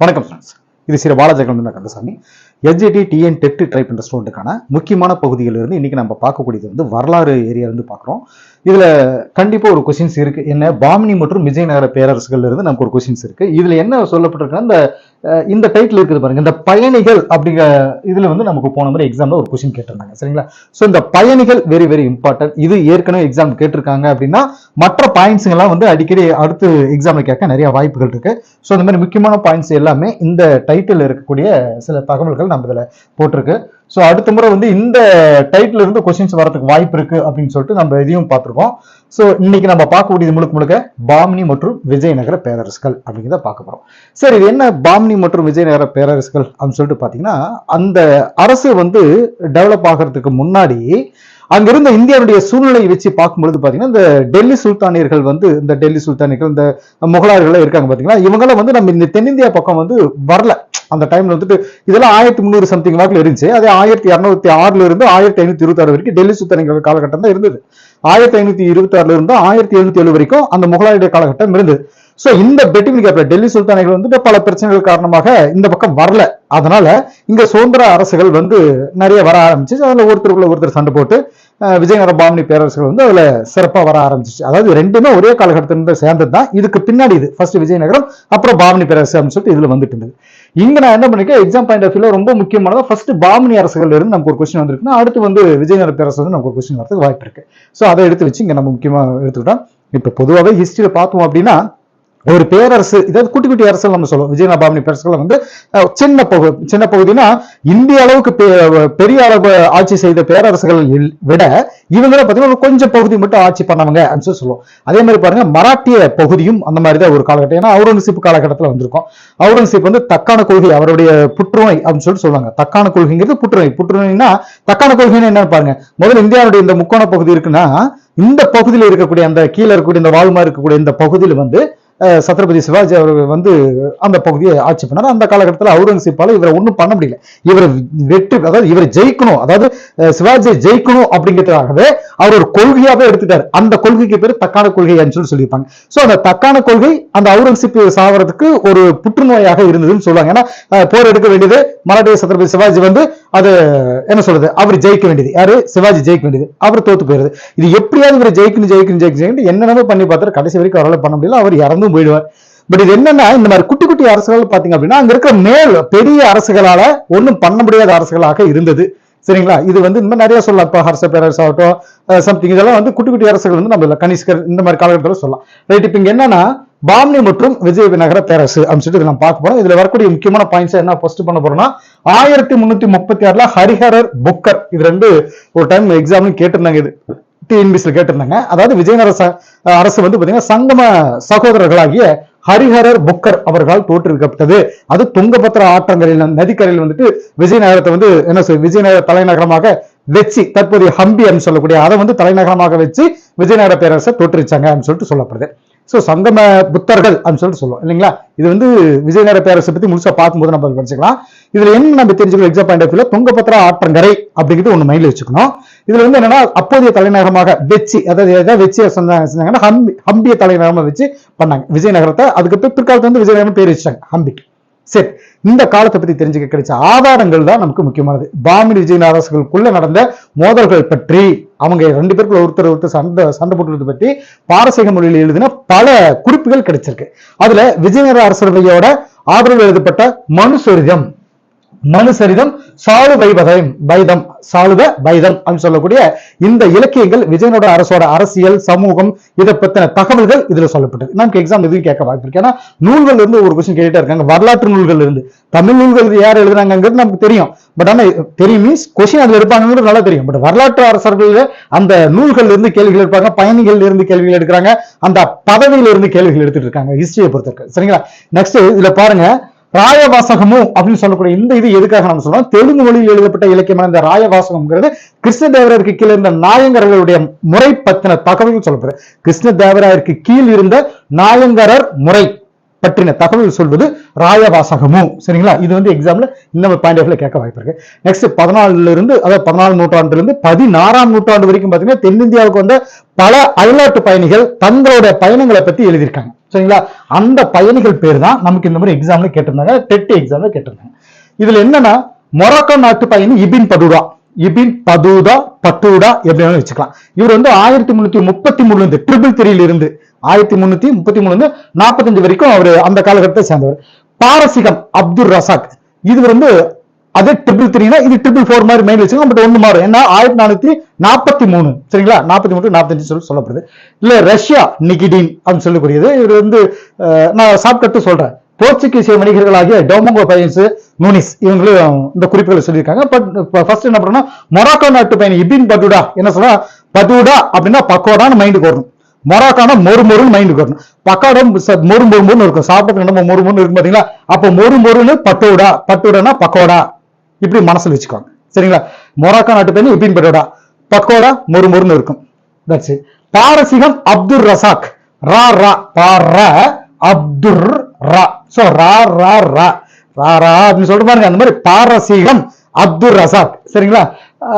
வணக்கம் ஃப்ரெண்ட்ஸ் இது சில பாலாஜகலம் Kandasamy. SGT TN TET try பண்ணுற ஸ்டூடெண்ட்டுக்கான முக்கியமான பகுதிகள் இருந்து இன்னைக்கு நம்ம பார்க்கக்கூடியது வந்து வரலாறு ஏரியா இருந்து பார்க்குறோம். இதில் கண்டிப்பாக ஒரு கொஷின்ஸ் இருக்குது என்ன? பாமினி மற்றும் விஜயநகர பேரரசுகள்லேருந்து நமக்கு ஒரு கொஷின்ஸ் இருக்குது இதில் என்ன சொல்லப்பட்டிருக்குன்னா இந்த இந்த டைட்டில் இருக்குது பாருங்க. இந்த பயணிகள் அப்படிங்கிற இதில் வந்து நமக்கு போன மாதிரி எக்ஸாமில் ஒரு கொஷின் கேட்டிருந்தாங்க. சரிங்களா? ஸோ இந்த பயணிகள் வெரி வெரி இம்பார்ட்டன்ட் இது ஏற்கனவே எக்ஸாம் கேட்டிருக்காங்க அப்படின்னா மற்ற பாயிண்ட்ஸுங்கெல்லாம் வந்து அடிக்கடி அடுத்து எக்ஸாமில் கேட்க நிறைய வாய்ப்புகள் இருக்குது ஸோ இந்த மாதிரி முக்கியமான பாயிண்ட்ஸ் எல்லாமே இந்த டைட்டில் இருக்கக்கூடிய சில தகவல்கள் நம்ம இதில் போட்டிருக்கு. ஸோ அடுத்த முறை வந்து இந்த டைட்டில் இருந்து கொஸ்டின்ஸ் வரதுக்கு வாய்ப்பு இருக்கு அப்படின்னு சொல்லிட்டு நம்ம இதையும் பார்த்துருக்கோம். ஸோ இன்னைக்கு நம்ம பார்க்கக்கூடியது முழுக்க முழுக்க பாமினி மற்றும் விஜயநகர பேரரசுகள் அப்படிங்கிறத பார்க்க போறோம். சரி இது என்ன பாமினி மற்றும் விஜயநகர பேரரசுகள் அப்படின்னு சொல்லிட்டு பார்த்தீங்கன்னா அந்த அரசு வந்து டெவலப் ஆகிறதுக்கு முன்னாடி அங்கிருந்த இந்தியாவுடைய சூழ்நிலையை வச்சு பார்க்கும்பொழுது பார்த்தீங்கன்னா இந்த டெல்லி சுல்தானியர்கள் வந்து இந்த டெல்லி சுல்தானியர்கள் இந்த முகலாயர்கள் இருக்காங்க பார்த்தீங்களா இவங்களாம் வந்து நம்ம இந்த தென்னிந்தியா பக்கம் வந்து வரல. அந்த டைம்ல வந்துட்டு இதெல்லாம் ஆயிரத்தி முந்நூறு சம்திங் வாக்கில் இருந்துச்சு. அதே ஆயிரத்தி இரநூத்தி ஆறுல இருந்து ஆயிரத்தி ஐநூத்தி இருபத்தி ஆறு வரைக்கும் டெல்லி சுல்தானிகள் காலகட்டம் தான் இருந்தது. ஆயிரத்தி ஐநூத்தி இருபத்தி ஆறுல இருந்து ஆயிரத்தி எழுநூத்தி ஏழு வரைக்கும் அந்த முகலாயுடைய காலகட்டம் இருந்தது. சோ இந்த பெட்டிங் கேப்ல டெல்லி சுல்தானிகள் வந்துட்டு பல பிரச்சனைகள் காரணமாக இந்த பக்கம் வரல. அதனால இங்க சுதந்திர அரசுகள் வந்து நிறைய வர ஆரம்பிச்சு அதுல ஒருத்தருக்குள்ள ஒருத்தர் சண்டை போட்டு விஜயநகர பாமனி பேரரசுகள் வந்து அதுல சிறப்பா வர ஆரம்பிச்சிச்சு. அதாவது ரெண்டுமே ஒரே காலகட்டத்திலிருந்து சேர்ந்தது தான் இதுக்கு பின்னாடி இது. ஃபர்ஸ்ட் விஜயநகரம் அப்புறம் பாமனி பேரரசு அப்படின்னு சொல்லிட்டு இதுல வந்துட்டு இருந்தது. இங்க நான் என்ன பண்ணிக்க எக்ஸாம் பாயிண்ட் ஆஃப் வியூல ரொம்ப முக்கியமானதா ஃபர்ஸ்ட் பாமனி அரசுகள் இருந்து நமக்கு ஒரு கொஸ்டின் வந்திருக்குன்னா அடுத்து வந்து விஜயநகர பேரரசு வந்து நமக்கு ஒரு கொஸ்டின் வரதுக்கு வாய்ப்பு இருக்கு. ஸோ அதை எடுத்து வச்சு இங்க நம்ம முக்கியமா எடுத்துக்கிட்டோம். இப்ப பொதுவாகவே ஹிஸ்டரியில பார்த்தோம் அப்படின்னா ஒரு பேரரசு இதாவது குட்டி குட்டி அரசு நம்ம சொல்லுவோம். விஜயநாபாமணி பேரரசுகளை பேரரசுகள் வந்து சின்ன பகுதி சின்ன பகுதினா இந்திய அளவுக்கு பெ- பெரிய அளவு ஆட்சி செய்த பேரரசுகள் விட இவங்க பார்த்தீங்கன்னா கொஞ்சம் பகுதி மட்டும் ஆட்சி பண்ணவங்க அப்படின்னு சொல்லி சொல்லுவோம். அதே மாதிரி பாருங்க மராட்டிய பகுதியும் அந்த மாதிரி தான் ஒரு காலகட்டம். ஏன்னா அவுரங்கசீப் காலகட்டத்தில் வந்திருக்கும். அவுரங்கசீப் வந்து தக்கான கொள்கை அவருடைய புற்றுநோய் அப்படின்னு சொல்லிட்டு சொல்லுவாங்க. தக்கான கொள்கைங்கிறது புற்றுநோய். புற்றுநோய்னா தக்கான கொள்கைன்னு என்ன பாருங்க. முதல்ல இந்தியாவுடைய இந்த முக்கோண பகுதி இருக்குன்னா இந்த பகுதியில் இருக்கக்கூடிய அந்த கீழே இருக்கக்கூடிய இந்த வாழ்மா இருக்கக்கூடிய இந்த பகுதியில் வந்து சத்ரபதி சிவாஜி அவர் வந்து அந்த பகுதியை ஆட்சி பண்ணார். அந்த காலகட்டத்தில் அவுரங்கசீப்பால் இவரை ஒன்றும் பண்ண முடியல. இவரை வெற்றி அதாவது இவரை ஜெயிக்கணும் அதாவது சிவாஜியை ஜெயிக்கணும் அப்படிங்கிறதுக்காகவே அவர் ஒரு கொள்கையாவே எடுத்துட்டார். அந்த கொள்கைக்கு பேர் தக்கான கொள்கைன்னு சொல்லி சொல்லியிருப்பாங்க. சோ அந்த தக்கான கொள்கை அந்த அவுரங்கசீப் சாவறதுக்கு ஒரு புற்றுநோயாக இருந்ததுன்னு சொல்லுவாங்க. ஏன்னா போர் எடுக்க வேண்டியது மராட்டிய சத்ரபதி சிவாஜி வந்து அது என்ன சொல்றது அவர் ஜெயிக்க வேண்டியது. யாரு? சிவாஜி ஜெயிக்க வேண்டியது. அவர் தோத்து போயிருது இது எப்படியாவது இவர் ஜெயிக்கணும் ஜெயிக்கணும் ஜெயிக்கணும் என்னென்னமோ பண்ணி பார்த்தாரு கடைசி வரைக்கும் அவரால் பண்ண முடியல. அவர் இறந்தும் போயிடுவார். பட் இது என்னன்னா இந்த மாதிரி குட்டி குட்டி அரசுகள் பாத்தீங்க அப்படின்னா அங்க இருக்கிற மேல் பெரிய அரசுகளால ஒன்றும் பண்ண முடியாத அரசுகளாக இருந்தது. சரிங்களா? இது வந்து இந்த மாதிரி நிறைய சொல்லலாம். இப்போ ஹர்ஷ பேரரசு ஆகட்டும் சம்திங் இதெல்லாம் வந்து குட்டி குட்டி அரசுகள் வந்து நம்ம கனிஷ்கர் இந்த மாதிரி காலகட்டத்தில் சொல்லலாம். ரைட் இப்போ இங்கே என்னன்னா பாம்னி மற்றும் விஜய நகர பேரரசு அப்படின்னு சொல்லிட்டு இதை நம்ம பார்க்க போறோம். இதுல வரக்கூடிய முக்கியமான பாயிண்ட்ஸ் என்ன ஃபர்ஸ்ட் பண்ண போறோம்னா ஆயிரத்தி முன்னூத்தி முப்பத்தி ஆறுல ஹரிஹரர் புக்கர். இது ரெண்டு ஒரு டைம் எக்ஸாம்னு கேட்டிருந்தாங்க இது. டிஎன்பிசியில் கேட்டிருந்தாங்க. அதாவது விஜயநகர அரசு வந்து பாத்தீங்கன்னா சங்கம சகோதரர்களாகிய ஹரிஹரர் புக்கர் அவர்களால் தோற்றுவிக்கப்பட்டது. அது துங்கபத்ரா ஆற்றங்கரையில் நதிக்கரையில் வந்துட்டு விஜயநகரத்தை வந்து என்ன சொல் விஜயநகர தலைநகரமாக வச்சு தற்போதைய ஹம்பி அப்படின்னு சொல்லக்கூடிய அதை வந்து தலைநகரமாக வச்சு விஜயநகர பேரரசை தோற்றுவிச்சாங்க அப்படின்னு சொல்லிட்டு சொல்லப்படுது. சோ சங்கம புத்தர்கள் அப்படின்னு சொல்லிட்டு சொல்லுவோம் இல்லைங்களா? இது வந்து விஜயநகர பேரரசை பத்தி முழுசா பார்க்கும்போது நம்ம படிச்சுக்கலாம். இதுல என்ன நம்ம தெரிஞ்சுக்கணும் எக்ஸாம் பாயிண்ட் ஆஃப் துங்கபத்ரா ஆற்றங்கரை அப்படிங்கிறது ஒண்ணு மைண்டில் வச்சுக்கணும். இதுல வந்து என்னன்னா அப்போதைய தலைநகரமாக வெச்சி அதாவது வெச்சியை சொன்னாங்க செஞ்சாங்கன்னா ஹம்பி ஹம்பிய தலைநகரமா வச்சு பண்ணாங்க. விஜயநகரத்தை அதுக்கு பிறகு பிற்காலத்துல வந்து விஜயநகரம் பேர் வச்சாங்க ஹம்பி சரி இந்த காலத்தை பத்தி தெரிஞ்சுக்க கிடைச்ச ஆதாரங்கள் தான் நமக்கு முக்கியமானது. பாமினி விஜயநகர அரசுகளுக்குள்ள நடந்த மோதல்கள் பற்றி அவங்க ரெண்டு பேருக்குள்ள ஒருத்தர் ஒருத்தர் சண்டை சண்டை போட்டுறது பற்றி பாரசீக மொழியில் எழுதின பல குறிப்புகள் கிடைச்சிருக்கு. அதுல விஜயநகர அரசவையோட ஆதரவு எழுதப்பட்ட மனுசரிதம். மனுசரிதம் சாலு வைபதம் பைதம் சாலுவ பைதம் அப்படின்னு சொல்லக்கூடிய இந்த இலக்கியங்கள் விஜயனோட அரசோட அரசியல் சமூகம் இதை பத்தின தகவல்கள் இதுல சொல்லப்பட்டது நமக்கு எக்ஸாம் எதுவும் கேட்க வாய்ப்பு இருக்கு. ஏன்னா நூல்கள் இருந்து ஒரு கொஸ்டின் கேட்டுட்டே இருக்காங்க. வரலாற்று நூல்கள் இருந்து. தமிழ் நூல்கள் யார் எழுதுனாங்கிறது நமக்கு தெரியும். பட் ஆனா தெரியும் மீன்ஸ் கொஸ்டின் அதுல இருப்பாங்கிறது நல்லா தெரியும். பட் வரலாற்று அரசர்கள் அந்த நூல்கள் இருந்து கேள்விகள் எடுப்பாங்க. பயணிகள் இருந்து கேள்விகள் எடுக்கிறாங்க. அந்த பதவியில இருந்து கேள்விகள் எடுத்துட்டு இருக்காங்க. ஹிஸ்டரியை பொறுத்தவரைக்கும் சரிங்களா? நெக்ஸ்ட் இதுல பாருங்க. ராயவாசகமும் அப்படின்னு சொல்லக்கூடிய இந்த இது எதுக்காக நம்ம சொல்றோம்? தெலுங்கு மொழியில் எழுதப்பட்ட இலக்கியமான இந்த ராயவாசகம்ங்கிறது கிருஷ்ணதேவராயருக்கு கீழே இருந்த நாயங்கர்களுடைய முறை பத்தின தகவல்கள் சொல்லப்படுது கிருஷ்ணதேவராயருக்கு கீழ் இருந்த நாயங்கரர் முறை பற்றின தகவல் சொல்வது ராயவாசகமும் சரிங்களா? இது வந்து எக்ஸாம்ல இந்த பாயிண்ட் ஆஃப்ல கேட்க வாய்ப்பு இருக்கு. நெக்ஸ்ட் பதினாலுல இருந்து அதாவது பதினாலு நூற்றாண்டுல இருந்து பதினாறாம் நூற்றாண்டு வரைக்கும் பாத்தீங்கன்னா தென்னிந்தியாவுக்கு வந்த பல அயல்நாட்டு பயணிகள் தங்களோட பயணங்களை பத்தி எழுதியிருக்காங்க. சரிங்களா? அந்த பயணிகள் பேர் தான் நமக்கு இந்த மாதிரி எக்ஸாம்ல கேட்டிருந்தாங்க. டெட் எக்ஸாம்ல கேட்டிருந்தாங்க. இதுல என்னன்னா மொராக்கோ நாட்டு பயணி Ibn Battuta Ibn Battuta Battuta எப்படி வச்சுக்கலாம். இவர் வந்து ஆயிரத்தி முன்னூத்தி முப்பத்தி மூணுல இருந்து ட்ரிபிள் திரியில இருந்து ஆயிரத்தி முன்னூத்தி முப்பத்தி மூணுல இருந்து நாற்பத்தஞ்சு வரைக்கும் அவர் அந்த காலகட்டத்தை சேர்ந்தவர். பாரசீகம் அப்துல் ரசாக். இது வந்து அதே ட்ரிபிள் த்ரீனா இது ட்ரிபிள் ஃபோர் மாதிரி மைண்ட் வச்சுக்கோங்க பட் ஒன்று மாறும். ஏன்னா ஆயிரத்தி நானூற்றி நாற்பத்தி மூணு சரிங்களா? நாற்பத்தி மூணு நாற்பத்தஞ்சு சொல்லி சொல்லப்படுது. இல்லை ரஷ்யா நிகிடின் அப்படின்னு சொல்லக்கூடியது. இவர் வந்து நான் சாப்பிட்டு சொல்கிறேன் போர்ச்சுகீசிய வணிகர்களாகிய டோமோங்கோ பயன்ஸ் நூனிஸ் இவங்களும் இந்த குறிப்புகளை சொல்லியிருக்காங்க. பட் ஃபர்ஸ்ட் என்ன பண்ணணும் மொராக்கோ நாட்டு பையன் இபின் பதுடா. என்ன சொல்றா பதுடா அப்படின்னா பக்கோடான்னு மைண்டுக்கு வரணும் மொராக்கான மொறு மொறுன்னு மைண்டுக்கு வரணும் பக்காடம் மொறு மொறு மொறுன்னு இருக்கும். சாப்பிட்டு நம்ம மொறு மொறுன்னு இருக்கும் பார்த்தீங்களா அப்போ மொறு மொறுன்னு பட்டோடா. பட்டோடானா பக்கோடா. இப்படி மனசில் வச்சுக்கோங்க சரிங்களா? மொராக்கா நாட்டு பேர் இபின் பட்டோடா. பக்கோடா மொறு மொறுன்னு இருக்கும். தட்ஸ் இட் பாரசீகம் அப்துல் ரசாக். ரா ரா பார அப்துர் ரா. சோ ரா ரா ரா. ரா ரா அப்படின்னு சொல்லிட்டு பாருங்க. அந்த மாதிரி பாரசீகம் அப்துல் ரசாக். சரிங்களா?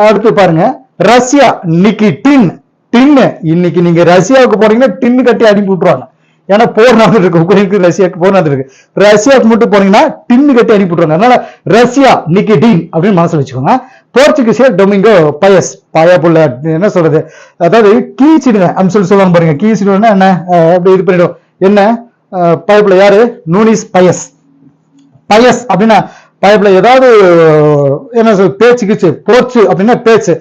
அடுத்து பாருங்க. ரஷ்யா இன்னைக்கு டின். டின்னு. இன்னைக்கு நீங்க ரஷ்யாவுக்கு போறீங்கன்னா டின்னு கட்டி அனுப்பி விட்டுருவாங்க. ஏன்னா போர் நடந்துட்டு இருக்கு உக்ரைனுக்கு ரஷ்யாவுக்கு போர் நடந்துட்டு இருக்கு. ரஷ்யாவுக்கு மட்டும் போனீங்கன்னா டின்னு கட்டி அனுப்பிவிட்டுருவாங்க அதனால ரஷ்யா நிக்கி டீன் அப்படின்னு மனசில் வச்சுக்கோங்க. போர்ச்சுகீசியா டொமிங்கோ பயஸ் பாயா புள்ள என்ன சொல்றது? அதாவது கீச்சிடுங்க அப்படின்னு சொல்லி சொல்லுவாங்க பாருங்க. கீச்சிடுவேன்னா என்ன? அப்படி இது பண்ணிடும்? என்ன? பயப்புல யாரு? நூனிஸ் பயஸ். பயஸ் அப்படின்னா பயப்புல ஏதாவது என்ன சொல் பேச்சு கீச்சு போச்சு அப்படின்னா பேச்சு.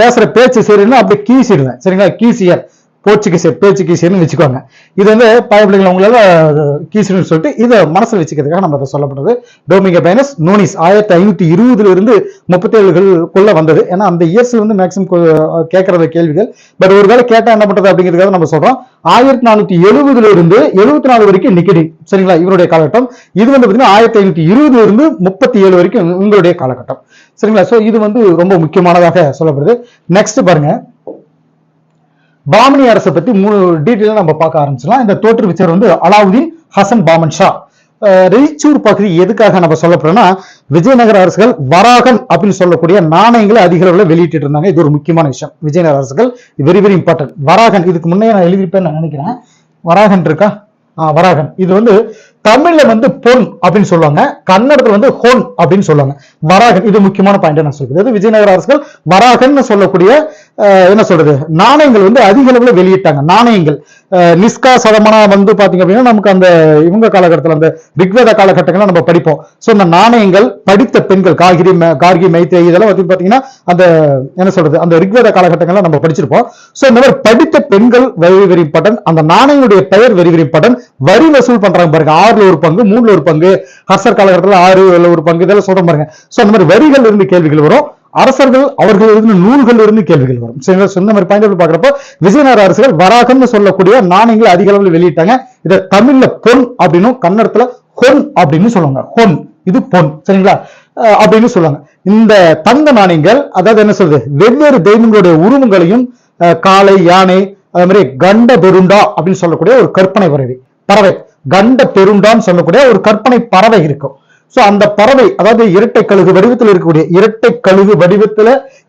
பேசுற பேச்சு சரின்னா அப்படியே கீசிடுவேன் சரிங்களா? கீசியர் போர்ச்சுகீஸ் பேர்ச்சுகீசியர்னு வச்சுக்கோங்க. இது வந்து பயப்பிள்ளைங்களை உங்களால் கீசுன்னு சொல்லிட்டு இதை மனசில் வச்சுக்கிறதுக்காக நம்ம அதை சொல்லப்படுறது டோமிங்க பைனஸ் நோனிஸ் ஆயிரத்தி ஐநூற்றி இருபதுல இருந்து முப்பத்தி வந்தது. ஏன்னா அந்த இயர்ஸ் வந்து மேக்ஸிமம் கேட்கறத கேள்விகள். பட் ஒருவேளை கேட்டால் என்ன பண்ணுறது அப்படிங்கிறதுக்காக நம்ம சொல்கிறோம் ஆயிரத்தி நானூற்றி எழுபதுல இருந்து எழுபத்தி நாலு வரைக்கும் நிக்கடி. சரிங்களா? இவருடைய காலகட்டம். இது வந்து பார்த்தீங்கன்னா ஆயிரத்தி ஐநூத்தி இருபதுல இருந்து முப்பத்தி ஏழு வரைக்கும் உங்களுடைய காலகட்டம். சரிங்களா? ஸோ இது வந்து ரொம்ப முக்கியமானதாக சொல்லப்படுது. நெக்ஸ்ட் பாருங்க. பாமனி அரசை பத்தி மூணு டீட்டெயிலாக நம்ம பார்க்க ஆரம்பிச்சிடலாம். இந்த தோற்றுவிச்சர் வந்து அலாவுதீன் ஹசன் பாமன் ஷா. ரெய்ச்சூர் பகுதி எதுக்காக நம்ம சொல்ல போறோம்னா விஜயநகர அரசுகள் வராகன் அப்படின்னு சொல்லக்கூடிய நாணயங்களை அதிக அளவில் வெளியிட்டு இருந்தாங்க. இது ஒரு முக்கியமான விஷயம். விஜயநகர அரசுகள் வெரி வெரி இம்பார்ட்டன்ட் வராகன் இதுக்கு முன்னே நான் எழுதியிருப்பேன் நான் நினைக்கிறேன். வராகன் இருக்கா? ஆஹ் வராகன். இது வந்து தமிழ்ல வந்து பொன் அப்படின்னு சொல்லுவாங்க. கன்னடத்துல வந்து ஹோன் அப்படின்னு சொல்லுவாங்க. வராகன் இது முக்கியமான பாயிண்ட் நான் சொல்றது. விஜயநகர அரசுகள் வராகன் சொல்லக்கூடிய என்ன சொல்றது? நாணயங்கள் வந்து அதிக அளவில் வெளியிட்டாங்க. நாணயங்கள். நிஸ்கா சதமனா வந்து பாத்தீங்க அப்படின்னா நமக்கு அந்த இவங்க காலகட்டத்தில் அந்த ரிக்வேத காலகட்டங்களை நம்ம படிப்போம். ஸோ அந்த நாணயங்கள் படித்த பெண்கள் காகிரி கார்கி மைத்ரே இதெல்லாம் வந்து பாத்தீங்கன்னா அந்த என்ன சொல்றது? அந்த ரிக்வேத காலகட்டங்களை நம்ம படிச்சிருப்போம். ஸோ இந்த மாதிரி படித்த பெண்கள் வரி வெரி பட்டன் அந்த நாணயங்களுடைய பெயர் வெரி வெரி பட்டன் வரி வசூல் பண்றாங்க பாருங்க. ஆறுல ஒரு பங்கு மூணுல ஒரு பங்கு ஹர்சர் காலகட்டத்தில் ஆறுல ஒரு பங்கு இதெல்லாம் சொல்ற பாருங்க. ஸோ அந்த மாதிரி வரிகள் இருந்து கேள்விகள் வரும். அரசர்கள் அவர்கள் இருந்து நூல்கள் இருந்து கேள்விகள் வரும். சொன்ன மாதிரி பாயிண்ட் பாக்குறப்போ விஜயநகர அரசுகள் வராகம்னு சொல்லக்கூடிய நாணயங்களை அதிக அளவில் வெளியிட்டாங்க. இதை தமிழ்ல பொன் அப்படின்னும் கன்னடத்துல ஹொன் அப்படின்னு சொல்லுவாங்க. ஹொன். இது பொன். சரிங்களா? அஹ் அப்படின்னு சொல்லுவாங்க. இந்த தங்க நாணயங்கள் அதாவது என்ன சொல்றது? வெவ்வேறு தெய்வங்களுடைய உருவங்களையும் அஹ் காளை யானை அதே மாதிரி கண்ட பெருண்டா அப்படின்னு சொல்லக்கூடிய ஒரு கற்பனை பறவை. பறவை. கண்ட பெருண்டான்னு சொல்லக்கூடிய ஒரு கற்பனை பறவை இருக்கும். சோ அந்த பறவை அதாவது இரட்டை கழுகு வடிவத்தில் இருக்கக்கூடிய இரட்டை கழுகு வடிவத்துல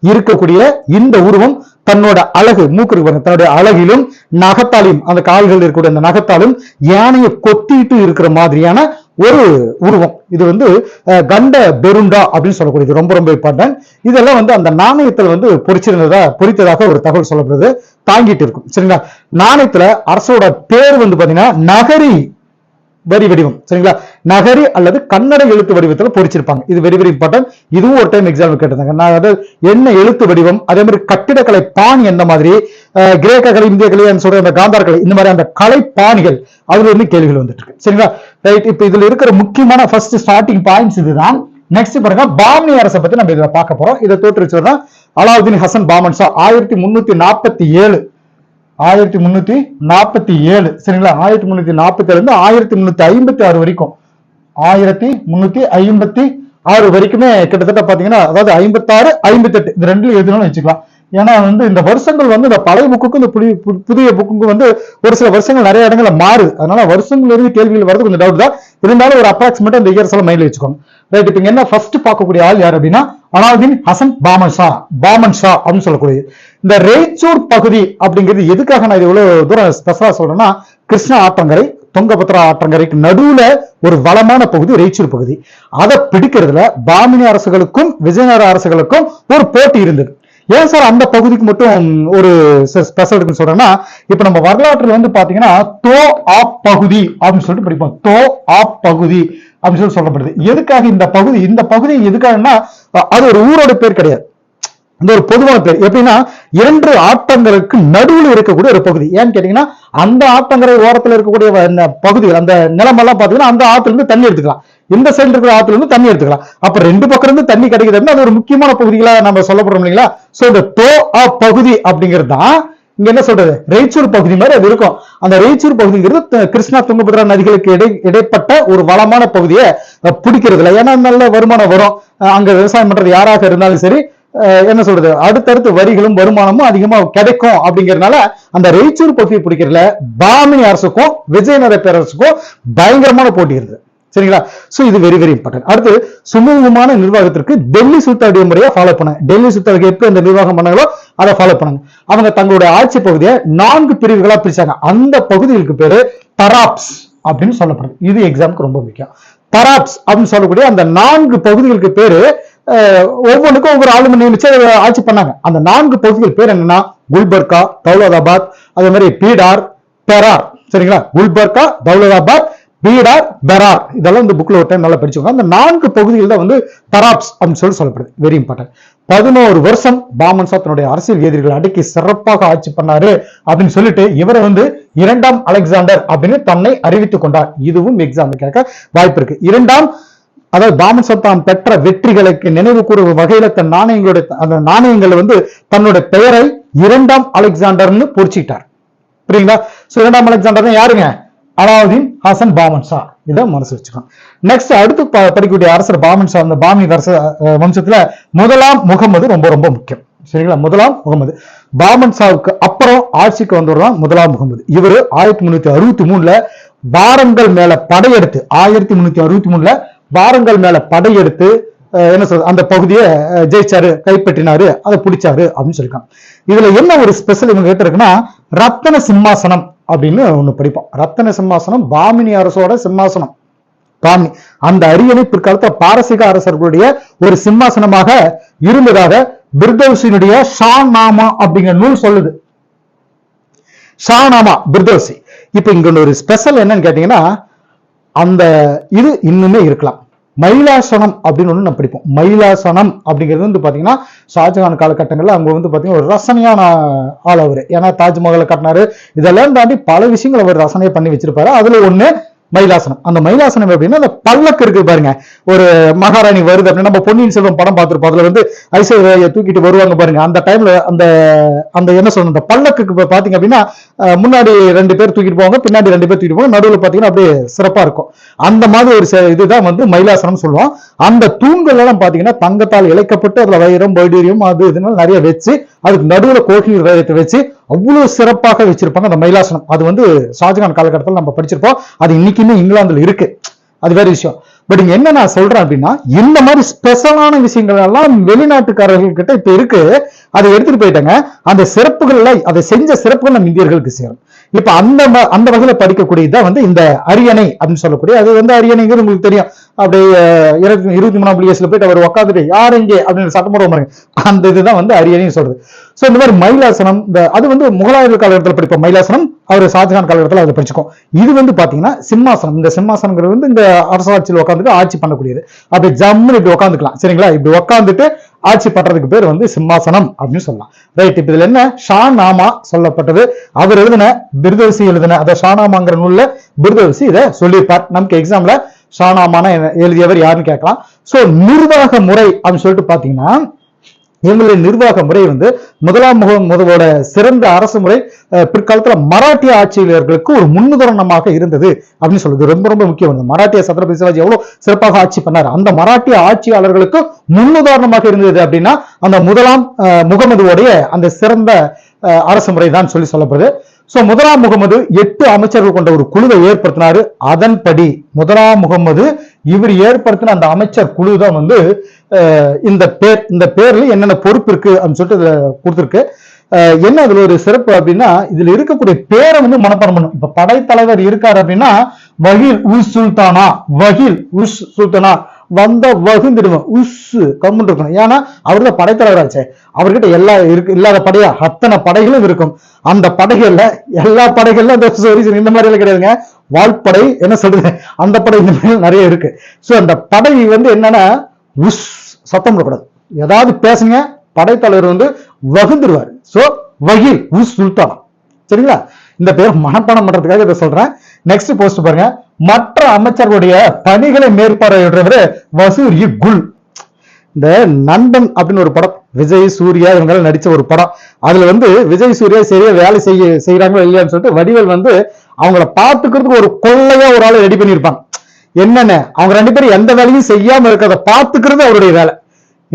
இருக்கக்கூடிய இந்த உருவம் தன்னோட அழகு மூக்கு தன்னுடைய அழகிலும் நகத்தாலையும் அந்த கால்கள் இருக்கக்கூடிய அந்த நகத்தாலும் யானையை கொத்திட்டு இருக்கிற மாதிரியான ஒரு உருவம். இது வந்து கண்ட பெருண்டா அப்படின்னு சொல்லக்கூடியது ரொம்ப ரொம்ப இம்பார்ட்டன்ட் இதெல்லாம் வந்து அந்த நாணயத்தில் வந்து பொறிச்சிருந்ததா பொறித்ததாக ஒரு தகவல் சொல்லப்படுது தாங்கிட்டு இருக்கும். சரிங்களா? நாணயத்துல அரசோட பேர் வந்து பாத்தீங்கன்னா நகரி வரி வடிவம் சரிங்களா? நகரி அல்லது கன்னட எழுத்து வடிவத்தில் பொறிச்சிருப்பாங்க. இது வெரி வெரி இம்பார்ட்டன்ட் இதுவும் ஒரு டைம் எக்ஸாம் கேட்டிருந்தாங்க. நான் அதாவது என்ன எழுத்து வடிவம் அதே மாதிரி கட்டிடக்கலை பாணி எந்த மாதிரி கிரேக்க கலை இந்திய கலை சொல்ற அந்த காந்தார் கலை இந்த மாதிரி அந்த கலை பாணிகள் அதுல இருந்து கேள்விகள் வந்துட்டு இருக்கு. சரிங்களா? ரைட் இப்ப இதுல இருக்கிற முக்கியமான ஃபர்ஸ்ட் ஸ்டார்டிங் பாயிண்ட்ஸ் இதுதான். நெக்ஸ்ட் பாருங்க பாமனி அரசை பத்தி நம்ம இதுல பார்க்க போறோம். இதை தோற்றுவிச்சதுதான் அலாவுதீன் ஹசன் பாமன் ஷா ஆயிரத்தி முன்னூத்தி நாற்பத்தி ஏழு ஆயிரத்தி முன்னூத்தி நாற்பத்தி ஏழு சரிங்களா? ஆயிரத்தி முன்னூத்தி நாற்பத்தி இருந்து ஆயிரத்தி முன்னூத்தி ஐம்பத்தி ஆறு வரைக்கும். ஆயிரத்தி முன்னூத்தி ஐம்பத்தி ஆறு வரைக்குமே கிட்டத்தட்ட பாத்தீங்கன்னா அதாவது ஐம்பத்தாறு ஐம்பத்தெட்டு இந்த ரெண்டுல எதுனாலும் வச்சுக்கலாம். ஏன்னா வந்து இந்த வருஷங்கள் வந்து இந்த பழைய புக்குக்கும் இந்த புதிய புதிய புக்குக்கும் வந்து ஒரு சில வருஷங்கள் நிறைய இடங்களில் மாறுது அதனால வருஷங்கள் இருந்து கேள்விகள் வரது கொஞ்சம் டவுட் தான். இருந்தாலும் ஒரு அப்ராக்சிமேட்டா இந்த இயர்ஸ் எல்லாம் மைண்ட்ல வச்சுக்கோங்க. ரைட் இப்போ என்ன ஃபர்ஸ்ட் பார்க்கக்கூடிய ஆள் யார் அப்படின்னா அனாவுதீன் ஹசன் பாமன் ஷா பாமன் ஷா அப்படின்னு சொல்லக்கூடியது. இந்த ரேச்சூர் பகுதி அப்படிங்கிறது எதுக்காக நான் இது இவ்வளவு தூரம் ஸ்பெஷலா சொல்றேன்னா கிருஷ்ணா ஆற்றங்கரை தொங்கபத்ரா ஆற்றங்கரைக்கு நடுவுல ஒரு வளமான பகுதி ரெய்ச்சூர் பகுதி. அதை பிடிக்கிறதுல பாமினி அரசுகளுக்கும் விஜயநகர அரசுகளுக்கும் ஒரு போட்டி இருந்தது. ஏன் சார் அந்த பகுதிக்கு மட்டும் ஒரு ஸ்பெஷல் இருக்குன்னு சொல்றேன்னா இப்ப நம்ம வரலாற்றுல வந்து பாத்தீங்கன்னா தோ ஆப் பகுதி அப்படின்னு சொல்லிட்டு படிப்போம். தோ ஆப் பகுதி அப்படின்னு சொல்லி சொல்லப்படுது. எதுக்காக இந்த பகுதி? இந்த பகுதி எதுக்காகன்னா அது ஒரு ஊரோட பேர் கிடையாது. இந்த ஒரு பொதுவான பேர். எப்படின்னா இரண்டு ஆட்டங்களுக்கு நடுவில் இருக்கக்கூடிய ஒரு பகுதி. ஏன்னு கேட்டீங்கன்னா அந்த ஆட்டங்கரை ஓரத்துல இருக்கக்கூடிய பகுதிகள் அந்த நிலமெல்லாம் பாத்தீங்கன்னா அந்த ஆத்துல இருந்து தண்ணி எடுத்துக்கலாம். இந்த சைடு இருக்கிற ஆத்துல இருந்து தண்ணி எடுத்துக்கலாம். அப்ப ரெண்டு பக்கம் இருந்து தண்ணி கிடைக்குது அது ஒரு முக்கியமான பகுதிகளா நம்ம சொல்லப்படுறோம் இல்லைங்களா? சோ இந்த தோ ஆ பகுதி அப்படிங்கிறது தான் இங்க என்ன சொல்றது? ரெய்ச்சூர் பகுதி மாதிரி அது இருக்கும். அந்த ரெய்ச்சூர் பகுதிங்கிறது கிருஷ்ணா துங்கபத்ரா நதிகளுக்கு இடை இடைப்பட்ட ஒரு வளமான பகுதியை அஹ், பிடிக்கிறதுல ஏன்னா நல்ல வருமானம் வரும். அங்க விவசாயம் பண்றது யாராக இருந்தாலும் சரி என்ன சொல்றது? அடுத்தடுத்து வரிகளும் வருமானமும் அதிகமா கிடைக்கும் அப்படிங்கறதுனால அந்த ரெய்ச்சூர் பகுதியை பிடிக்கிறதுல பாமினி அரசுக்கும் விஜயநகர பேரரசுக்கும் பயங்கரமான போட்டி இருக்குது சரிங்களா? சோ இது வெரி வெரி இம்பார்ட்டன்ட் அடுத்து சுமூகமான நிர்வாகத்திற்கு டெல்லி சுத்த முறையை ஃபாலோ பண்ணாங்க டெல்லி சுத்தவர்கள் எப்படி அந்த நிர்வாகம் பண்ணாங்களோ அதை ஃபாலோ பண்ணாங்க. அவங்க தங்களுடைய ஆட்சி பகுதியை நான்கு பிரிவுகளா பிரிச்சாங்க. அந்த பகுதிகளுக்கு பேரு தராப்ஸ் அப்படின்னு சொல்லப்படுது இது எக்ஸாமுக்கு ரொம்ப முக்கியம். தராப்ஸ் அப்படின்னு சொல்லக்கூடிய அந்த நான்கு பகுதிகளுக்கு பேரு ஒவ்வொன்றுக்கும் ஒவ்வொரு ஆளுமை நியமிச்சு ஆட்சி பண்ணாங்க. அந்த நான்கு பகுதிகள் பேர் என்னன்னா குல்பர்கா தௌலதாபாத் அதே மாதிரி பீடார் பெரார். சரிங்களா? குல்பர்கா தௌலதாபாத் பீடார் பெரார் இதெல்லாம் இந்த புக்ல ஒரு டைம் நல்லா படிச்சுக்கோங்க. அந்த நான்கு பகுதியில் தான் வந்து தராப்ஸ் அப்படின்னு சொல்லி சொல்லப்படுது. வெரி இம்பார்ட்டன்ட் பதினோரு வருஷம் பாமன் சா தன்னுடைய அரசியல் எதிரிகளை அடக்கி சிறப்பாக ஆட்சி பண்ணாரு அப்படின்னு சொல்லிட்டு இவரை வந்து இரண்டாம் அலெக்சாண்டர் அப்படின்னு தன்னை அறிவித்துக் கொண்டார். இதுவும் எக்ஸாம் கேட்க வாய்ப்பு இருக்கு. இரண்டாம் அதாவது பாமன் சத்தான் பெற்ற வெற்றிகளுக்கு நினைவு கூறும் வகையில தன் நாணயங்களுடைய அந்த நாணயங்களை வந்து தன்னுடைய பெயரை இரண்டாம் அலெக்சாண்டர்னு பொறிச்சிட்டார் புரியுங்களா இரண்டாம் அலெக்சாண்டர் யாருங்க? அலாவுதீன் ஹசன் பாமன் ஷா. இதை மனசு வச்சுக்கணும். நெக்ஸ்ட் அடுத்து ப- படிக்கக்கூடிய அரசர் பாமன் ஷா அந்த பாமி அரச வம்சத்துல முதலாம் முகமது ரொம்ப ரொம்ப முக்கியம். சரிங்களா? முதலாம் முகமது. பாமன் ஷாவுக்கு அப்புறம் ஆட்சிக்கு வந்தவர் தான் முதலாம் முகமது. இவரு ஆயிரத்தி முன்னூத்தி அறுபத்தி மூணுல வாரங்கள் மேல படையெடுத்து ஆயிரத்தி முன்னூத்தி அறுபத்தி மூணுல வாரங்கள் மேல படையெடுத்து என்ன சொல்றது அந்த பகுதியை ஜெயிச்சாரு கைப்பற்றினாரு அதை பிடிச்சாரு அப்படின்னு சொல்லியிருக்காங்க. இதுல என்ன ஒரு ஸ்பெஷல் இவங்க கிட்ட இருக்குன்னா ரத்தன சிம்மாசனம் அப்படின்னு ஒண்ணு படிப்போம் ரத்தன சிம்மாசனம் பாமினி அரசோட சிம்மாசனம். பாமி. அந்த அரியணை பிற்காலத்துல பாரசீக அரசர்களுடைய ஒரு சிம்மாசனமாக இருந்ததாக பிர்தோசியினுடைய ஷா நாமா அப்படிங்கிற நூல் சொல்லுது. ஷா நாமா பிர்தோசி. இப்ப இங்க ஒரு ஸ்பெஷல் என்னன்னு கேட்டீங்கன்னா அந்த இது இன்னுமே இருக்கலாம். மயிலாசனம் அப்படின்னு ஒண்ணு நம்ம படிப்போம். மயிலாசனம் அப்படிங்கிறது வந்து பாத்தீங்கன்னா ஷாஜகான் காலகட்டங்களில் அங்க வந்து பாத்தீங்கன்னா ஒரு ரசனையான ஆள் அவரு. ஏன்னா தாஜ்மஹாலை கட்டினாரு. இதெல்லாம் தாண்டி பல விஷயங்கள் அவர் ரசனையை பண்ணி வச்சிருப்பாரு. அதுல ஒண்ணு மயிலாசனம் அந்த மயிலாசனம் எப்படின்னா அந்த பல்லக்கு இருக்கு பாருங்க. ஒரு மகாராணி வருது அப்படின்னா நம்ம பொன்னியின் செல்வம் படம் பார்த்துருப்போம். அதுல வந்து ஐஸ்வர்யா தூக்கிட்டு வருவாங்க பாருங்க. அந்த டைம்ல அந்த அந்த என்ன சொல்லணும் அந்த பல்லக்குக்கு பாத்தீங்க அப்படின்னா முன்னாடி ரெண்டு பேர் தூக்கிட்டு போவாங்க பின்னாடி ரெண்டு பேர் தூக்கிட்டு போவாங்க. நடுவில் பாத்தீங்கன்னா அப்படியே சிறப்பா இருக்கும். அந்த மாதிரி ஒரு இதுதான் வந்து மயிலாசனம் சொல்லுவோம். அந்த தூண்கள் எல்லாம் பாத்தீங்கன்னா தங்கத்தால் இழைக்கப்பட்டு அதுல வைரம் வைடூரியம் அது இதுன்னு நிறைய வச்சு அதுக்கு நடுவுல கோகில் வைரத்தை வச்சு அவ்வளவு சிறப்பாக வச்சிருப்பாங்க அந்த மயிலாசனம் அது வந்து ஷாஜகான் காலகட்டத்தில் நம்ம படிச்சிருப்போம். அது இன்னைக்குமே இங்கிலாந்துல இருக்கு. அது வேற விஷயம். பட் இங்க என்ன நான் சொல்றேன் அப்படின்னா இந்த மாதிரி ஸ்பெஷலான விஷயங்கள் எல்லாம் வெளிநாட்டுக்காரர்கள் கிட்ட இப்ப இருக்கு. அதை எடுத்துட்டு போயிட்டாங்க. அந்த சிறப்புகள்ல அதை செஞ்ச சிறப்புகள் நம்ம இந்தியர்களுக்கு சேரும். இப்ப அந்த ம- அந்த வகையில படிக்கக்கூடியதுதான் வந்து இந்த அரியணை அப்படின்னு சொல்லக்கூடிய அது வந்து அரியணைங்கிறது உங்களுக்கு தெரியும். அப்படியே இருபத்தி மூணாம் வயசுல போயிட்டு அவர் உட்காந்துட்டு யார் இங்கே? அப்படின்னு சட்டம் போடுற அந்த இதுதான் வந்து அரியணைன்னு சொல்றது. சோ இந்த மாதிரி மயிலாசனம் இந்த அது வந்து முகலாயர் காலகட்டத்தில் படிப்போம் மயிலாசனம் அவர் ஷாஜகான் காலகட்டத்தில் அதை படிச்சுக்கோம். இது வந்து பாத்தீங்கன்னா சிம்மாசனம். இந்த சிம்மாசனங்கிறது வந்து இந்த அரசாட்சியில் உட்காந்துட்டு ஆட்சி பண்ணக்கூடியது. அப்படி ஜம்முன்னு இப்படி உட்காந்துக்கலாம் சரிங்களா? இப்படி உட்காந்துட்டு ஆட்சி பண்றதுக்கு பேர் வந்து சிம்மாசனம் அப்படின்னு சொல்லலாம். ரைட் இப்ப இதுல என்ன? ஷாநாமா சொல்லப்பட்டது. அவர் எழுதின பிருதவசி எழுதின அதை ஷானாமாங்கிற நூல்ல பிருதவசி இதை சொல்லியிருப்பார். நமக்கு எக்ஸாம்ல ஷானாமான எழுதியவர் யாருன்னு கேட்கலாம். சோ நிர்வாக முறை அப்படின்னு சொல்லிட்டு பாத்தீங்கன்னா இவங்களுடைய நிர்வாக முறை வந்து முதலாம் முகமதுவோட சிறந்த அரசு முறை பிற்காலத்துல மராட்டிய ஆட்சியாளர்களுக்கு ஒரு முன்னுதாரணமாக இருந்தது அப்படின்னு சொல்லுது ரொம்ப ரொம்ப முக்கியம். மராட்டிய சத்ரபதி சிவாஜி எவ்வளவு சிறப்பாக ஆட்சி பண்ணார். அந்த மராட்டிய ஆட்சியாளர்களுக்கு முன்னுதாரணமாக இருந்தது அப்படின்னா அந்த முதலாம் அஹ், முகமதுவோடைய அந்த சிறந்த அஹ், அரசு முறை தான் சொல்லி சொல்லப்படுது. சோ முதலாம் முகமது எட்டு அமைச்சர்கள் கொண்ட ஒரு குழுவை ஏற்படுத்தினாரு. அதன்படி முதலாம் முகமது இவர் ஏற்படுத்தின அந்த அமைச்சர் குழு தான் வந்து இந்த பேர் இந்த பேர்ல என்னென்ன பொறுப்பு இருக்கு அப்படின்னு சொல்லிட்டு இதுல கொடுத்துருக்கு. என்ன அதுல ஒரு சிறப்பு அப்படின்னா இதுல இருக்கக்கூடிய பேரை வந்து மனப்பாடம் பண்ணும் இப்ப படைத்தலைவர் இருக்காரு அப்படின்னா வகில் உஸ் சுல்தானா வகில் உஸ் சுல்தானா வந்த வகுந்துடுவேன். உஸ் கம்முன்னு இருக்கணும். ஏன்னா அவர் தான் படைத்தலைவராச்சே அவர்கிட்ட எல்லா இருக்கு இல்லாத படையா அத்தனை படைகளும் இருக்கும். அந்த படைகள்ல எல்லா படைகள்ல இந்த இந்த மாதிரி எல்லாம் கிடையாதுங்க. வால்படை என்ன சொல்றது? அந்த படை இந்த மாதிரி நிறைய இருக்கு. சோ அந்த படை வந்து என்னன்னா உஸ் சத்தம் போடக்கூடாது. ஏதாவது பேசுங்க படைத்தலைவர் வந்து வகுந்துருவார். சோ வகீல் உஸ் சுல்தான். சரிங்களா? இந்த பேர் மனப்பாடம் பண்றதுக்காக இதை சொல்றேன். நெக்ஸ்ட் போஸ்ட் பாருங்க. மற்ற அமைச்சர்களுடைய பணிகளை மேற்பார்வையிடுறவர் வசூரி குல். இந்த நண்பன் அப்படின்னு ஒரு படம் விஜய் சூர்யா இவங்க நடிச்ச ஒரு படம். அதுல வந்து விஜய் சூர்யா சரியா வேலை செய்ய செய்யறாங்களோ இல்லையான்னு சொல்லிட்டு வடிவேல் வந்து அவங்கள பாத்துக்கிறதுக்கு ஒரு கொள்ளையா ஒரு ஆளை ரெடி பண்ணியிருப்பாங்க. என்னென்ன? அவங்க ரெண்டு பேரும் எந்த வேலையும் செய்யாம இருக்கிறத பாத்துக்கிறது அவருடைய வேலை.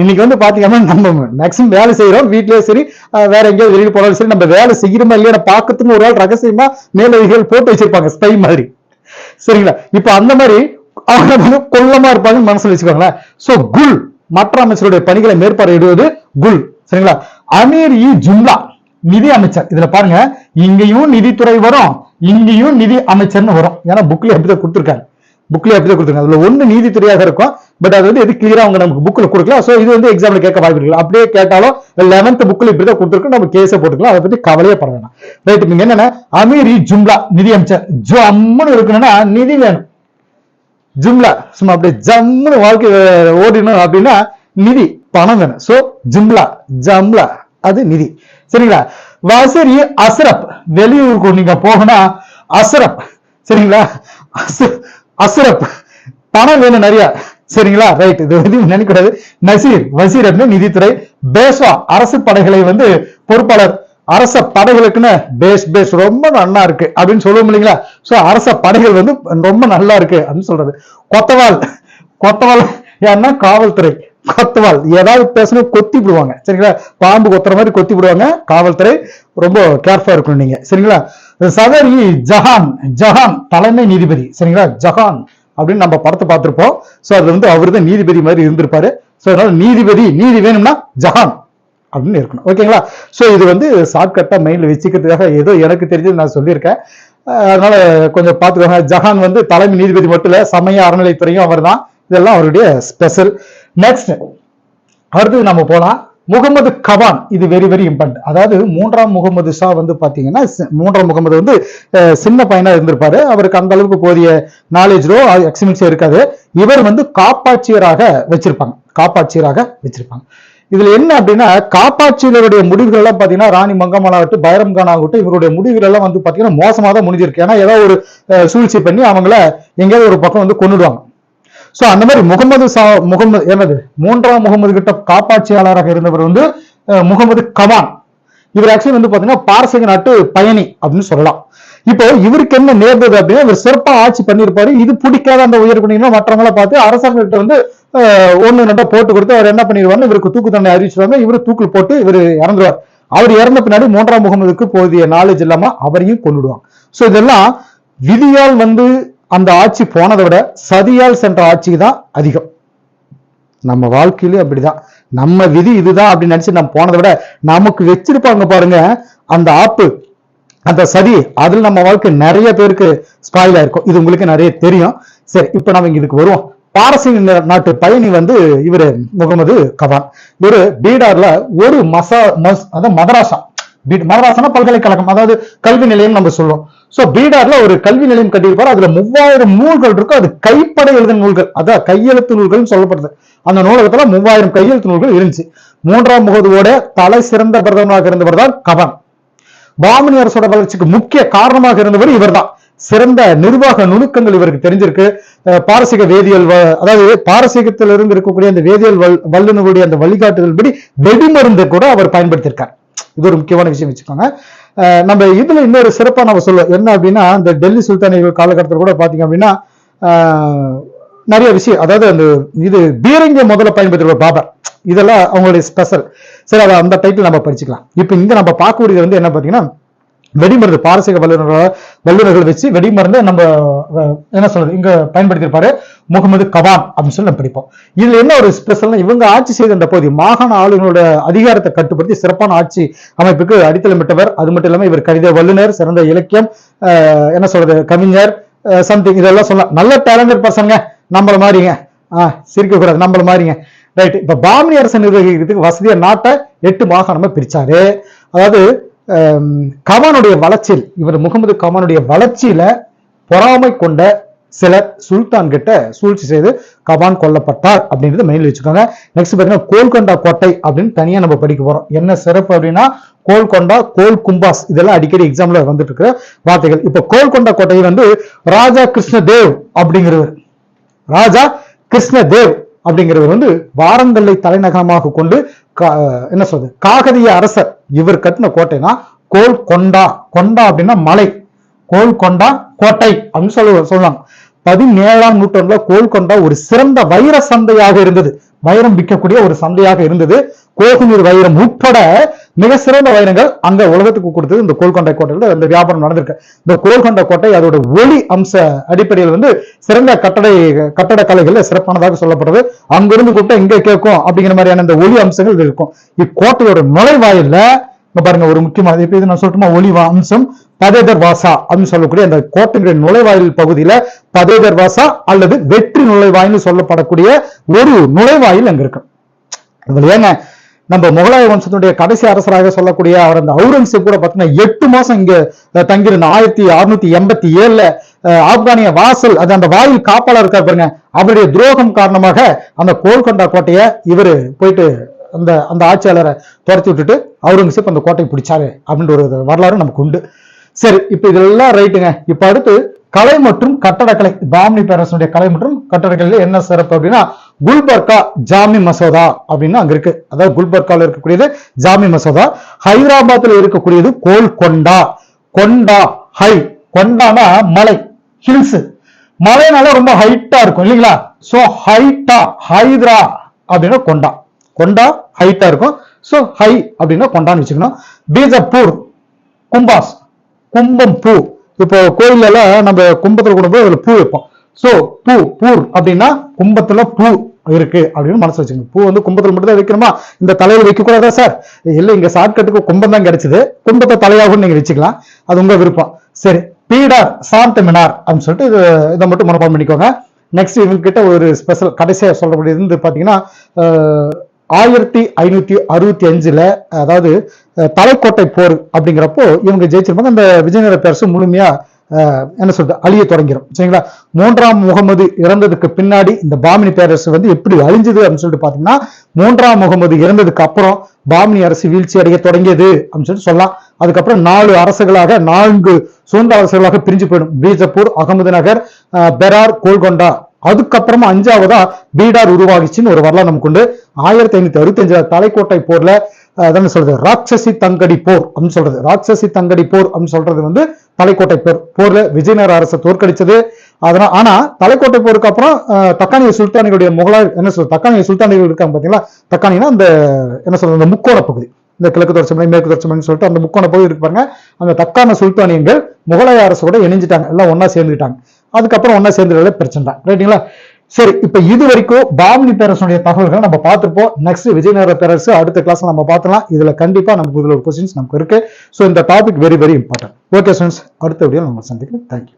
இன்னைக்கு வந்து பாத்தீங்கன்னா நம்ம மேக்ஸிமம் வேலை செய்யறோம். வீட்லயே சரி வேற எங்கேயாவது வெளியே போனாலும் சரி நம்ம வேலை செய்யறோமா இல்லையா பாக்கிறதுக்கு ஒரு ஆள் ரகசியமா மேலதிகள் போட்டு வச்சிருப்பாங்க ஸ்பை மாதிரி. சரிங்களா? இப்ப அந்த மாதிரி அவங்க வந்து கொல்லமா இருப்பாங்கன்னு மனசுல வச்சுக்கோங்களேன். சோ குல் மற்ற அமைச்சருடைய பணிகளை மேற்பார்வையிடுவது குல். சரிங்களா? அமீர் இ ஜும்லா நிதி அமைச்சர். இதுல பாருங்க இங்கேயும் நிதித்துறை வரும் இங்கேயும் நிதி அமைச்சர்னு வரும். ஏன்னா புக்ல அப்படிதான் கொடுத்துருக்காங்க. புக்ல அப்படிதான் கொடுத்துருக்காங்க. அதுல ஒண்ணு நீதித்துறையாக இருக்கும். பட் அது வந்து எது கிளியரா அவங்க நமக்கு புக்ல கொடுக்கல. சோ இது வந்து எக்ஸாம்ல கேட்க வாய்ப்பு இருக்கு அப்படியே கேட்டாலும் லெவன்த் புக்ல இப்படிதான் கொடுத்துருக்கு நம்ம கேஸை போட்டுக்கலாம். அதை பத்தி கவலையே பட வேணாம். ரைட் நீங்க என்னன்னா அமீரி ஜும்லா நிதி அமைச்சர். ஜம்முன்னு இருக்கணும்னா நிதி வேணும். ஜும்லா சும்மா அப்படியே ஜம்முன்னு வாழ்க்கை ஓடினோம் அப்படின்னா நிதி பணம் வேணும். சோ ஜும்லா ஜம்லா அது நிதி. சரிங்களா? வசரி அசரப் வெளியூருக்கு நீங்க போகணும் அசரப். சரிங்களா? அசுரப். அஸ்ரப் பணம் வேணும் நிறைய. சரிங்களா? ரைட் இது வந்து நினைக்கூடாது நசீர் வசீர் அப்படின்னு நிதித்துறை பேஸ்வா அரசு படைகளை வந்து பொறுப்பாளர். அரச படைகளுக்குன்னு பேஸ் பேஸ் ரொம்ப நல்லா இருக்கு அப்படின்னு சொல்லுவோம் இல்லைங்களா? சோ அரச படைகள் வந்து ரொம்ப நல்லா இருக்கு அப்படின்னு சொல்றது. கொத்தவால். கொத்தவால் ஏன்னா காவல்துறை. கொத்தவால். ஏதாவது பேசணும் கொத்தி விடுவாங்க. சரிங்களா? பாம்பு கொத்துற மாதிரி கொத்தி விடுவாங்க. காவல்துறை ரொம்ப கேர்ஃபுல்லா இருக்கணும் நீங்க. சரிங்களா? சதரி ஜஹான் ஜஹான் தலைமை நீதிபதி சரிங்களா? ஜஹான் அப்படின்னு நம்ம படத்தை பார்த்திருப்போம். ஸோ அது வந்து அவர் தான் நீதிபதி மாதிரி இருந்திருப்பாரு. ஸோ அதனால நீதிபதி நீதி வேணும்னா ஜஹான் அப்படின்னு இருக்கணும். ஓகேங்களா? ஸோ இது வந்து ஷார்ட்கட்டாக மைண்ட்ல வச்சுக்கிறதுக்காக ஏதோ எனக்கு தெரிஞ்சது நான் சொல்லியிருக்கேன். அதனால கொஞ்சம் பார்த்துக்கோங்க. ஜஹான் வந்து தலைமை நீதிபதி மட்டும் இல்லை சமய அறநிலைத்துறையும் அவர் தான் இதெல்லாம் அவருடைய ஸ்பெஷல் நெக்ஸ்ட் அடுத்தது நம்ம போகலாம் முகமது கவான் இது வெரி வெரி இம்பார்ட்டன்ட் அதாவது மூன்றாம் முகமது ஷா வந்து பாத்தீங்கன்னா மூன்றாம் முகமது வந்து சின்ன பையனா இருந்திருப்பாரு. அவருக்கு அந்த அளவுக்கு போதிய நாலேஜோ எக்ஸ்பீரியன்ஸோ இருக்காது. இவர் வந்து காப்பாட்சியராக வச்சிருப்பாங்க. காப்பாட்சியராக வச்சிருப்பாங்க. இதுல என்ன அப்படின்னா காப்பாட்சியருடைய முடிவுகள் எல்லாம் பாத்தீங்கன்னா ராணி மங்கம்மாள் ஆகட்டும் பைரம் கான் ஆகட்டும் இவருடைய முடிவுகள் எல்லாம் வந்து பாத்தீங்கன்னா மோசமா தான் முடிஞ்சிருக்கு. ஏன்னா ஏதோ ஒரு சூழ்ச்சி பண்ணி அவங்கள எங்கேயாவது ஒரு பக்கம் வந்து கொண்டுடுவாங்க சோ அந்த மாதிரி முகமது சா முகமது என்னது? மூன்றாம் முகமது கிட்ட காப்பாட்சியாளராக இருந்தவர் வந்து முகமது கவான் இவர் ஆக்சுவலி வந்து பாத்தீங்கன்னா பாரசீக நாட்டு பயணி அப்படின்னு சொல்லலாம். இப்போ இவருக்கு என்ன நேர்ந்தது அப்படின்னா இவர் சிறப்பா ஆட்சி பண்ணியிருப்பாரு. இது பிடிக்காத அந்த உயர் குடியினர் மற்றவங்கள பார்த்து அரசர்கிட்ட வந்து ஒண்ணு ரெண்டா போட்டு கொடுத்து அவர் என்ன பண்ணிடுவாரு இவருக்கு தூக்கு தண்டனை அறிவிச்சிருவாங்க. இவரு தூக்கில் போட்டு இவர் இறந்துருவார். அவர் இறந்த பின்னாடி மூன்றாம் முகமதுக்கு போதிய நாலேஜ் இல்லாம அவரையும் கொண்டுடுவாங்க சோ இதெல்லாம் விதியால் வந்து அந்த ஆட்சி போனதை விட சதியால் சென்ற ஆட்சி தான் அதிகம். நம்ம வாழ்க்கையிலும் அப்படிதான். நம்ம விதி இதுதான் அப்படின்னு நினைச்சு நம்ம போனதை விட நமக்கு வச்சிருப்பாங்க பாருங்க அந்த ஆப்பு அந்த சதி அதுல நம்ம வாழ்க்கை நிறைய பேருக்கு ஸ்பாயில் ஆயிருக்கும். இது உங்களுக்கு நிறைய தெரியும். சரி இப்ப நம்ம இதுக்கு வருவோம். பாரசீக நாட்டு பயணி வந்து இவரு முகமது கவான். இவரு பீடார்ல ஒரு மசா மஸ் அதான் மதராசா. பீட் மதராசனா பல்கலைக்கழகம் அதாவது கல்வி நிலையம் நம்ம சொல்லுவோம் சோ பீடார்ல ஒரு கல்வி நிலையம் கட்டியிருப்பாரு. அதுல மூவாயிரம் நூல்கள் இருக்கும் அது கைப்பட எழுதின நூல்கள். அதான் கையெழுத்து நூல்கள்னு சொல்லப்படுது. அந்த நூலகத்துல மூவாயிரம் கையெழுத்து நூல்கள் இருந்துச்சு. மூன்றாம் முகதுவோட தலை சிறந்த பிரதமராக இருந்தவர் தான் கவான். அரசோட வளர்ச்சிக்கு முக்கிய காரணமாக இருந்தவர் இவர்தான். சிறந்த நிர்வாக நுணுக்கங்கள் இவருக்கு தெரிஞ்சிருக்கு. பாரசீக வேதியியல் அதாவது அதாவது பாரசீகத்திலிருந்து இருக்கக்கூடிய அந்த வேதியியல் வல்- வல்லுநருடைய அந்த வழிகாட்டுதல் படி வெடிமருந்து கூட அவர் பயன்படுத்தியிருக்கார். இது ஒரு முக்கியமான விஷயம் வச்சுக்கோங்க. நம்ம இதுல இன்னொரு சிறப்பா நம்ம சொல்லுவோம் என்ன அப்படின்னா இந்த டெல்லி சுல்தானிகள் காலகட்டத்தில் கூட பாத்தீங்க அப்படின்னா நிறைய விஷயம். அதாவது அந்த இது பீரங்கிய முதல்ல பயன்படுத்துகிற பாபர். இதெல்லாம் அவங்களுடைய ஸ்பெஷல் சரி அதை அந்த டைட்டில் நம்ம படிச்சுக்கலாம். இப்போ இங்க நம்ம பார்க்கக்கூடியது வந்து என்ன பாத்தீங்கன்னா வெடிமருந்து பாரசீக வல்லுநர்கள் வல்லுநர்கள் வச்சு வெடிமருந்து நம்ம என்ன சொல்றது இங்க பயன்படுத்தியிருப்பாரு. முகமது கவான் அப்படின்னு சொல்லி நம்ம படிப்போம். இதுல என்ன ஒரு ஸ்பெஷல்னா இவங்க ஆட்சி செய்த அந்த பகுதி மாகாண ஆளுநரோட அதிகாரத்தை கட்டுப்படுத்தி சிறப்பான ஆட்சி அமைப்புக்கு அடித்தளமிட்டவர். அது மட்டும் இல்லாம இவர் கவிதை வல்லுனர் சிறந்த இலக்கியம் என்ன சொல்றது கவிஞர் சம்திங் இதெல்லாம் சொல்லலாம். நல்ல டேலண்டட் பசங்க நம்மள மாதிரிங்க ஆஹ் சிரிக்க கூடாது. நம்மள மாதிரிங்க ரைட் இப்ப பாமினி அரசு நிர்வகிக்கிறதுக்கு வசதியா நாட்டை எட்டு மாகாணமா பிரிச்சாரு. அதாவது கமானுடைய வளர்ச்சியில் இவர் முகமது கமானுடைய வளர்ச்சியில பொறாமை கொண்ட சிலர் சுல்தான் கிட்ட சூழ்ச்சி செய்து கபான் கொல்லப்பட்டார் அப்படின்றது மைண்டில் வச்சுக்கோங்க. நெக்ஸ்ட் பாத்தீங்கன்னா கோல்கொண்டா கோட்டை அப்படின்னு தனியா நம்ம படிக்க போறோம். என்ன சிறப்பு அப்படின்னா கோல்கொண்டா கோல் கும்பாஸ் இதெல்லாம் அடிக்கடி எக்ஸாம்ல வந்துட்டு இருக்கிற வார்த்தைகள். இப்ப கோல்கொண்டா கோட்டையை வந்து ராஜா கிருஷ்ணதேவ் அப்படிங்கிறவர். ராஜா கிருஷ்ணதேவ் அப்படிங்கிறவர் வந்து வாரங்கல்லை தலைநகரமாக கொண்டு கா- என்ன சொல்றது காகதிய அரசர் இவர் கட்டின கோட்டைனா கோல் கொண்டா கொண்டா அப்படின்னா மலை. கோல் கொண்டா கோட்டை அப்படின்னு சொல்ல சொல்லலாம். பதினேழாம் நூற்றாண்டுல கோல்கொண்டா ஒரு சிறந்த வைர சந்தையாக இருந்தது. வைரம் விற்கக்கூடிய ஒரு சந்தையாக இருந்தது. கோகுநீர் வைரம் உட்பட மிக சிறந்த வைரங்கள் அங்க உலகத்துக்கு கொடுத்தது. இந்த கோல்கொண்டை கோட்டையில இந்த வியாபாரம் நடந்திருக்கு. இந்த கோல்கொண்டை கோட்டை அதோட ஒளி அம்ச அடிப்படையில் வந்து சிறந்த கட்டடை கட்டட கலைகள்ல சிறப்பானதாக சொல்லப்படுறது அங்கிருந்து கூப்பிட்டா இங்க கேட்கும் அப்படிங்கிற மாதிரியான இந்த ஒளி அம்சங்கள் இருக்கும். இக்கோட்டையோட நுழைவாயில்ல. பாருங்க ஒரு முக்கியமான இப்ப இது நான் சொல்லட்டுமா? ஒளி அம்சம். பதேதர் வாசா அப்படின்னு சொல்லக்கூடிய அந்த கோட்டையினுடைய நுழைவாயில் பகுதியில பதேதர் வாசா அல்லது வெற்றி நுழைவாயில்னு சொல்லப்படக்கூடிய ஒரு நுழைவாயில் அங்க இருக்கு. இதுல ஏங்க நம்ம முகலாய வம்சத்தினுடைய கடைசி அரசராக சொல்லக்கூடிய அவர் அந்த அவுரங்கசீப் கூட பார்த்தீங்கன்னா எட்டு மாசம் இங்க தங்கியிருந்த ஆயிரத்தி அறுநூத்தி எண்பத்தி ஏழுல அஹ், ஆப்கானிய வாசல் அது அந்த வாயில் காப்பாளர் இருக்கார் பாருங்க அவருடைய துரோகம் காரணமாக அந்த கோல்கொண்டா கோட்டையை இவரு போயிட்டு அந்த அந்த ஆட்சியாளரை துரத்தி விட்டுட்டு அவுரங்கசீப் அந்த கோட்டையை பிடிச்சாரு அப்படின்ற ஒரு வரலாறு நமக்கு உண்டு. சரி இப்ப இதெல்லாம் ரைட்டுங்க. இப்ப அடுத்து கலை மற்றும் கட்டடக்கலை. பாம்னி பேரசனுடைய கலை மற்றும் கட்டடக்கலையில என்ன சிறப்பு அப்படின்னா குல்பர்கா ஜாமி மசோதா அப்படின்னு அங்க இருக்கு. அதாவது குல்பர்காவில் இருக்கக்கூடியது ஜாமி மசோதா. ஹைதராபாத்தில் இருக்கக்கூடியது கோல்கொண்டா. கொண்டா ஹை. கொண்டானா மலை ஹில்ஸ் மலைனால ரொம்ப ஹைட்டா இருக்கும் இல்லைங்களா? சோ ஹைட்டா ஹைதரா அப்படின்னா கொண்டா. கொண்டா ஹைட்டா இருக்கும். சோ ஹை அப்படின்னா கொண்டான்னு வச்சுக்கணும். பீஜப்பூர் கும்பாஸ். கும்பம் பூ. இப்போ கோயில்ல நம்ம கும்பத்துல போய் அதுல பூ வைப்போம். சோ பூ பூர் அப்படின்னா கும்பத்துல பூ இருக்கு அப்படின்னு மனசு வச்சுக்கோங்க. பூ வந்து கும்பத்துல மட்டும் தான் வைக்கணுமா? இந்த தலையில வைக்க கூடாதா சார் இல்ல இங்க ஷார்ட்கட்டுக்கு கும்பம் தான் கிடைச்சது. கும்பத்தை தலையாகவும் நீங்க வச்சுக்கலாம். அது உங்க விருப்பம். சரி பீடார் சாந்த மினார் அப்படின்னு சொல்லிட்டு இது இதை மட்டும் மனப்பாடம் பண்ணிக்கோங்க. நெக்ஸ்ட் இவங்க கிட்ட ஒரு ஸ்பெஷல் கடைசியா சொல்லக்கூடியது வந்து பாத்தீங்கன்னா ஆயிரத்தி ஐநூத்தி அறுபத்தி அஞ்சுல அதாவது தலைக்கோட்டை போர் அப்படிங்கிறப்போ இவங்க ஜெயிச்சிருப்பாங்க. அந்த விஜயநகர பேரரசு முழுமையா என்ன சொல்றது அழிய தொடங்கிரும். சரிங்களா? மூன்றாம் முகமது இறந்ததுக்கு பின்னாடி இந்த பாமினி பேரரசு வந்து எப்படி அழிஞ்சது அப்படின்னு சொல்லிட்டு பாத்தீங்கன்னா மூன்றாம் முகமது இறந்ததுக்கு அப்புறம் பாமினி அரசு வீழ்ச்சி அடைய தொடங்கியது அப்படின்னு சொல்லிட்டு சொல்லலாம். அதுக்கப்புறம் நாலு அரசுகளாக நான்கு சுதந்திர அரசுகளாக பிரிஞ்சு போயிடும். பீஜப்பூர் அகமது நகர் பெரார் கோல்கொண்டா அதுக்கப்புறமா அஞ்சாவதா பீடார் உருவாகிச்சுன்னு ஒரு வரலாறு நமக்கு உண்டு ஆயிரத்தி ஐநூத்தி அறுபத்தி தலைக்கோட்டை போர்ல அதான் சொல்றது? ராட்சசி தங்கடி போர் அப்படின்னு சொல்றது. ராட்சசி தங்கடி போர் அப்படின்னு சொல்றது வந்து தலைக்கோட்டை போர். போர்ல விஜயநகர அரசை தோற்கடிச்சது. அதனால ஆனா தலைக்கோட்டை போருக்கு அப்புறம் அஹ், தக்கானிய சுல்தானிகளுடைய முகலாய என்ன சொல்றது? தக்கானிய சுல்தானிகள் இருக்காங்க பாத்தீங்களா? தக்கானினா அந்த என்ன சொல்றது? அந்த முக்கோண பகுதி. இந்த கிழக்கு தொடர்ச்சி மேற்கு தொடர்ச்சி சொல்லிட்டு அந்த முக்கோண பகுதி இருக்கு பாருங்க. அந்த தக்கான சுல்தானியங்கள் முகலாய அரசோட இணைஞ்சிட்டாங்க. எல்லாம் ஒன்னா சேர்ந்துட்டாங்க அதுக்கப்புறம் ஒண்ணா சேர்ந்துறது பிரச்சனை தான் ரைட்டுங்களா சரி இப்ப இது வரைக்கும் பாமினி பேரரசுடைய தகவல்களை நம்ம பார்த்துருப்போம். நெக்ஸ்ட் விஜயநகர பேரரசு அடுத்த கிளாஸ்ல நம்ம பார்க்கலாம் இதுல கண்டிப்பா நமக்கு இதுல ஒரு கொஸ்டின்ஸ் நமக்கு இருக்கு. ஸோ இந்த topic very very important okay students அடுத்த வீடியோ நம்ம சந்திக்கிறேன் தேங்க்யூ